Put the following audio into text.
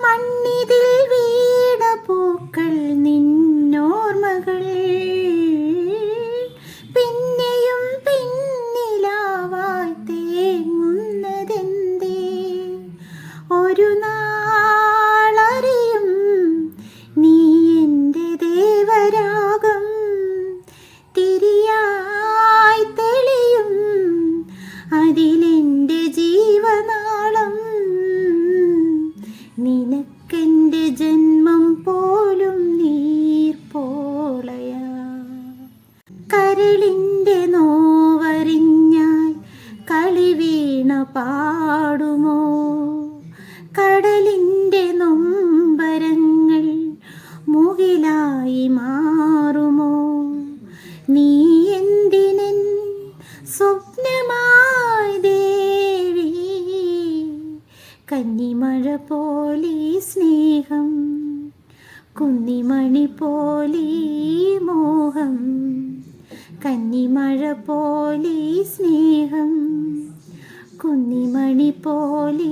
മണ്ണിതിൽ വീട പൂക്കൾ നിന്നോർമകൾ. പിന്നെയും പിന്നിലാവായി തേങ്ങുന്നതെന്തേ? ഒരു നാളറിയും നിനക്കെന്റെ ജന്മം പോലും നീർപോളയ കരളിന്റെ നോവറിഞ്ഞാൽ കളി വീണ പാടുമോ? കടലിന്റെ നൊമ്പരങ്ങൾ മുകിലായി മാറുമോ? നീ എന്തിനൻ സ്വപ്നമായി ദേവി കന്നിമഴ പോലെ സ്നേഹം കുന്നിമണി പോലെ മോഹം കന്നിമഴ പോലെ സ്നേഹം കുന്നിമണി പോലെ